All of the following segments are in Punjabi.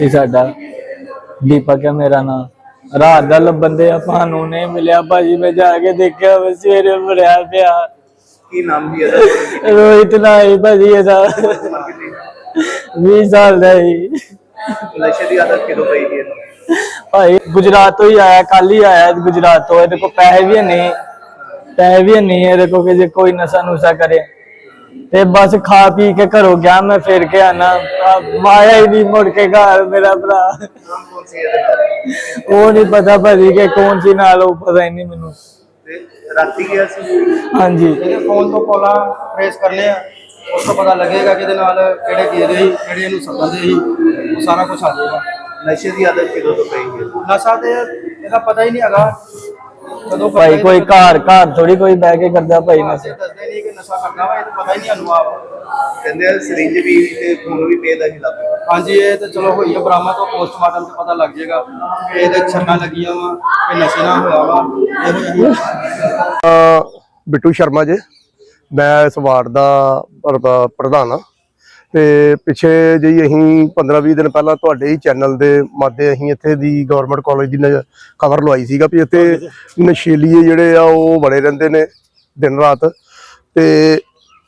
ਸੀ ਸਾਡਾ। ਦੀਪਕ ਹੈ ਮੇਰਾ ਨਾਮ। ਰਾਤ ਦਾ ਲੱਭਣ ਦੇ ਆਪਾਂ ਨੂੰ ਨਹੀਂ ਮਿਲਿਆ। ਭਾਜੀ ਮੈਂ ਜਾ ਕੇ ਦੇਖਿਆ ਵਾ ਸਵੇਰੇ ਮਰਿਆ ਪਿਆ। ਕੀ ਨਾਮ ਵੀ ਇਹਦਾ? ਰੋਹਿਤ ਨਾਈ ਭਾਜੀ ਇਹਦਾ। ਉਮਰ ਕਿੰਨੀ 20 ਸਾਲ ਦਾ ਹੀ ਨਸ਼ੇ ਦੀ ਆਦਤ ਕਿਦੋਂ ਪਈ ਦੀ ਭਾਈ ਗੁਜਰਾਤ ਤੋਂ ਹੀ ਆਇਆ ਕੱਲ ਹੀ ਆਇਆ ਗੁਜਰਾਤ ਤੋਂ। ਇਹਦੇ ਕੋਲ ਪੈਸੇ ਵੀ ਨਹੀਂ। ਪੈਸੇ ਵੀ ਨਹੀਂ ਇਹਦੇ ਕੋਲ ਕਿ ਜੇ ਕੋਈ ਨਸ਼ਾ ਨੁਸ਼ਾ ਕਰੇ। ਤੇ ਬਸ ਖਾ ਪੀ ਕੇ ਘਰੋਂ ਗਿਆ ਮੈਂ ਫਿਰ ਕੇ ਆਣਾ ਮਾਇਆ ਹੀ ਨਹੀਂ ਮੁੜ ਕੇ ਘਰ ਮੇਰਾ ਭਰਾ। ਉਹ ਨਹੀਂ ਪਤਾ ਭਾਜੀ ਕਿ ਕੌਣ ਸੀ ਨਾਲ ਉਹ ਪਤਾ ਹੀ ਨਹੀਂ ਮੈਨੂੰ। ਤੇ ਰਾਤੀ ਗਿਆ ਸੀ? ਹਾਂਜੀ। ਫੋਨ ਤੋਂ ਕਾਲਾਂ ਟ੍ਰੇਸ ਕਰਨੇ ਆ ਉਸ ਤੋਂ ਪਤਾ ਲੱਗੇਗਾ ਕਿ ਇਹਦੇ ਨਾਲ ਕਿਹੜੇ ਗਏ ਦੇ ਸੀ ਕਿਹੜੇ ਇਹਨੂੰ ਸੱਦਦੇ ਸੀ ਉਹ ਸਾਰਾ ਕੁਝ ਆ ਜਾਏਗਾ। ਨਸ਼ੇ ਦੀ ਆਦਤ ਕਿਦੋਂ ਤੋਂ ਪਈ ਹੈ? ਨਸ਼ਾ ਤੇ ਇਹਦਾ ਪਤਾ ਹੀ ਨਹੀਂ ਹੈਗਾ। ਕਦੋਂ ਭਾਈ ਕੋਈ ਘਰ ਘਰ ਥੋੜੀ ਕੋਈ ਬਹਿ ਕੇ ਕਰਦਾ ਭਾਈ ਨਸ਼ੇ। ਦੱਸਦੇ ਨਹੀਂ ਕਿ ਨਸ਼ਾ ਕਰਦਾ ਵਾ ਇਹ ਤਾਂ ਪਤਾ ਹੀ ਨਹੀਂ ਸਾਨੂੰ ਆਪ। ਕਹਿੰਦੇ ਆ ਸਰਿੰਜ ਵੀ ਤੇ ਖੂਨ ਵੀ ਪੇਦਾ ਹੀ ਲੱਗ ਹਾਂਜੀ ਇਹ ਤਾਂ ਚਲੋ ਹੋਈ ਆ ਬਰਾਮਦ ਤੋਂ ਪੋਸਟਮਾਰਟਮ ਤੇ ਪਤਾ ਲੱਗ ਜਾਏਗਾ ਕਿ ਇਹਦੇ ਛੱਕਾਂ ਲੱਗੀਆਂ ਵਾ ਕਿ ਨਸ਼ੇ ਨਾਲ ਹੋਇਆ ਵਾ ਬਿੱਟੂ ਸ਼ਰਮਾ ਜੀ ਮੈਂ ਇਸ ਵਾਰਡ ਦਾ ਪ੍ਰ- ਪ੍ਰਧਾਨ ਹਾਂ। ਤੇ ਪਿੱਛੇ ਜਿਹੀ ਅਸੀਂ 15-20 ਦਿਨ ਪਹਿਲਾਂ ਤੁਹਾਡੇ ਹੀ ਚੈਨਲ ਦੇ ਮਾਧੇ ਅਸੀਂ ਇੱਥੇ ਦੀ ਗਵਰਨਮੈਂਟ ਕਾਲਜ ਦੀ ਖਬਰ ਲਵਾਈ ਸੀਗਾ ਵੀ ਇੱਥੇ ਨਸ਼ੀਲੀਏ ਜਿਹੜੇ ਆ ਉਹ ਬੜੇ ਰਹਿੰਦੇ ਨੇ ਦਿਨ ਰਾਤ। ਤੇ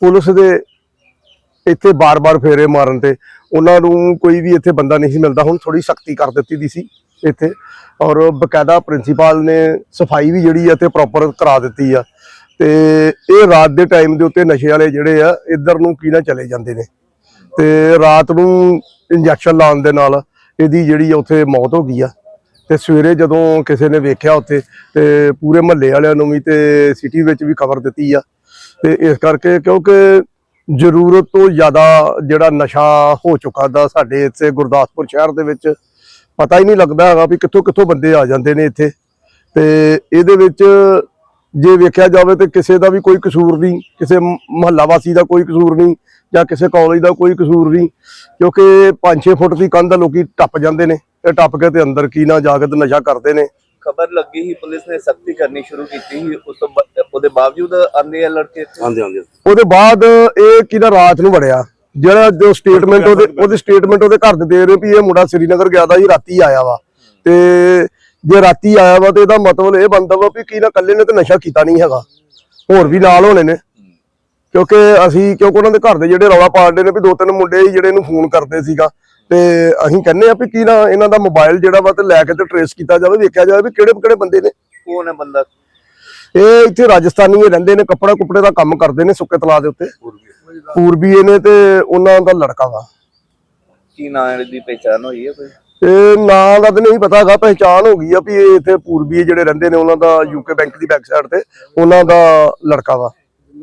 ਪੁਲਿਸ ਦੇ ਇੱਥੇ ਬਾਰ-ਬਾਰ ਫੇਰੇ ਮਾਰਨ ਤੇ ਉਹਨਾਂ ਨੂੰ ਕੋਈ ਵੀ ਇੱਥੇ ਬੰਦਾ ਨਹੀਂ ਸੀ ਮਿਲਦਾ। ਹੁਣ ਥੋੜੀ ਸਖਤੀ ਕਰ ਦਿੱਤੀ ਦੀ ਸੀ ਇੱਥੇ। ਔਰ ਬਕਾਇਦਾ ਪ੍ਰਿੰਸੀਪਲ ਨੇ ਸਫ਼ਾਈ ਵੀ ਜਿਹੜੀ ਆ ਤੇ ਪ੍ਰੋਪਰ ਕਰਾ ਦਿੱਤੀ ਆ। ਤੇ ਇਹ ਰਾਤ ਦੇ ਟਾਈਮ ਦੇ ਉੱਤੇ ਨਸ਼ੇ ਵਾਲੇ ਜਿਹੜੇ ਆ ਇੱਧਰ ਨੂੰ ਕੀ ਨਾ ਚਲੇ ਜਾਂਦੇ ਨੇ। ਤੇ ਰਾਤ ਨੂੰ ਇੰਜੈਕਸ਼ਨ ਲਾਉਣ ਦੇ ਨਾਲ ਇਹਦੀ ਜਿਹੜੀ ਆ ਉੱਥੇ ਮੌਤ ਹੋ ਗਈ ਆ। ਤੇ ਸਵੇਰੇ ਜਦੋਂ ਕਿਸੇ ਨੇ ਵੇਖਿਆ ਉੱਥੇ ਤੇ ਪੂਰੇ ਮਹੱਲੇ ਵਾਲਿਆਂ ਨੂੰ ਵੀ ਤੇ ਸਿਟੀ ਵਿੱਚ ਵੀ ਖਬਰ ਦਿੱਤੀ ਆ। ਤੇ ਇਸ ਕਰਕੇ ਕਿਉਂਕਿ ਜ਼ਰੂਰਤ ਤੋਂ ਜ਼ਿਆਦਾ ਜਿਹੜਾ ਨਸ਼ਾ ਹੋ ਚੁੱਕਾ ਦਾ ਸਾਡੇ ਇੱਥੇ ਗੁਰਦਾਸਪੁਰ ਸ਼ਹਿਰ ਦੇ ਵਿੱਚ, ਪਤਾ ਹੀ ਨਹੀਂ ਲੱਗਦਾ ਹੈਗਾ ਵੀ ਕਿੱਥੋਂ ਕਿੱਥੋਂ ਬੰਦੇ ਆ ਜਾਂਦੇ ਨੇ ਇੱਥੇ। ਤੇ ਇਹਦੇ ਵਿੱਚ ਜੇ ਵੇਖਿਆ ਜਾਵੇ ਤੇ ਕਿਸੇ ਦਾ ਵੀ ਕੋਈ ਕਸੂਰ ਨਹੀਂ, ਕਿਸੇ ਮਹੱਲਾ ਵਾਸੀ ਦਾ ਕੋਈ ਕਸੂਰ ਨਹੀਂ ਜਾਂ ਕਿਸੇ ਕਾਲਜ ਦਾ ਕੋਈ ਕਸੂਰ ਨਹੀਂ ਕਿਉਂਕਿ 5-6 ਫੁੱਟ ਦੀ ਕੰਧ ਲੋਕੀ ਟੱਪ ਜਾਂਦੇ ਨੇ ਤੇ ਟੱਪ ਕੇ ਤੇ ਅੰਦਰ ਕੀ ਨਾ ਜਾ ਕੇ ਤੇ ਨਸ਼ਾ ਕਰਦੇ ਨੇ। ਖਬਰ ਲੱਗੀ ਹੀ ਪੁਲਿਸ ਨੇ ਸਖਤੀ ਕਰਨੀ ਸ਼ੁਰੂ ਕੀਤੀ ਸੀ ਉਸ ਤੋਂ ਉਹਦੇ ਬਾਵਜੂਦ ਆਂਦੇ ਆ ਲੜਕੇ ਇੱਥੇ? ਉਹਦੇ ਬਾਅਦ ਇਹ ਕਿਹਦਾ ਰਾਤ ਨੂੰ ਵੜਿਆ ਜਿਹੜਾ ਜੋ ਸਟੇਟਮੈਂਟ ਉਹਦੇ ਉਹਦੀ ਸਟੇਟਮੈਂਟ ਉਹਦੇ ਘਰ ਦੇ ਦੇ ਰਹੇ ਵੀ ਇਹ ਮੁੰਡਾ ਸ੍ਰੀਨਗਰ ਗਿਆ ਦਾ ਜੀ ਰਾਤੀ ਆਇਆ ਵਾ। ਤੇ ਜੇ ਰਾਤੀ ਆਇਆ ਵਾ ਤੇ ਇਹਦਾ ਮਤਲਬ ਇਹ ਬਣਦਾ ਵਾ ਵੀ ਕੀ ਨਾ ਇਕੱਲੇ ਨੇ ਤੇ ਨਸ਼ਾ ਕੀਤਾ ਨਹੀਂ ਹੈਗਾ ਹੋਰ ਵੀ ਨਾਲ ਹੋਣੇ ਨੇ। ਕਿਉਂਕਿ ਅਸੀਂ ਕਿਉਂਕਿ ਉਹਨਾਂ ਦੇ ਘਰ ਦੇ ਜਿਹੜੇ ਰੌਲਾ ਪਾਉਂਦੇ ਨੇ ਵੀ ਦੋ ਤਿੰਨ ਮੁੰਡੇ ਜਿਹੜੇ ਇਹਨੂੰ ਫੋਨ ਕਰਦੇ ਸੀਗਾ। ਤੇ ਅਸੀਂ ਕਹਿੰਨੇ ਆ ਵੀ ਕੀ ਨਾ ਇਹਨਾਂ ਦਾ ਮੋਬਾਈਲ ਜਿਹੜਾ ਵਾ ਤੇ ਲੈ ਕੇ ਤੇ ਟਰੇਸ ਕੀਤਾ ਜਾਵੇ ਵੇਖਿਆ ਜਾਵੇ ਵੀ ਕਿਹੜੇ ਕਿਹੜੇ ਬੰਦੇ ਨੇ। ਕੌਣ ਹੈ ਬੰਦਾ? ਇਹ ਇੱਥੇ ਰਾਜਸਥਾਨੀ ਹੀ ਰਹਿੰਦੇ ਨੇ ਕੱਪੜਾ ਕੁਪੜੇ ਦਾ ਕੰਮ ਕਰਦੇ ਨੇ ਸੁੱਕੇ ਤਲਾ ਦੇ ਉੱਤੇ। ਪੂਰਬੀਏ ਨੇ ਤੇ ਉਹਨਾਂ ਦਾ ਲੜਕਾ ਵਾ। ਕੀ ਨਾਂ ਦੀ ਪਹਿਚਾਨ ਹੋਈ ਹੈ ਕੋਈ? ਤੇ ਨਾਂ ਦਾ ਤਾਂ ਨਹੀਂ ਪਤਾ ਹੈਗਾ ਪਹਿਚਾਨ ਹੋ ਗਈ ਆ ਵੀ ਇਹ ਇੱਥੇ ਪੂਰਬੀਏ ਜਿਹੜੇ ਰਹਿੰਦੇ ਨੇ ਉਹਨਾਂ ਦਾ ਯੂਕੇ ਬੈਂਕ ਦੀ ਬੈਕ ਸਾਈਡ ਤੇ ਉਹਨਾਂ ਦਾ ਲੜਕਾ ਵਾ।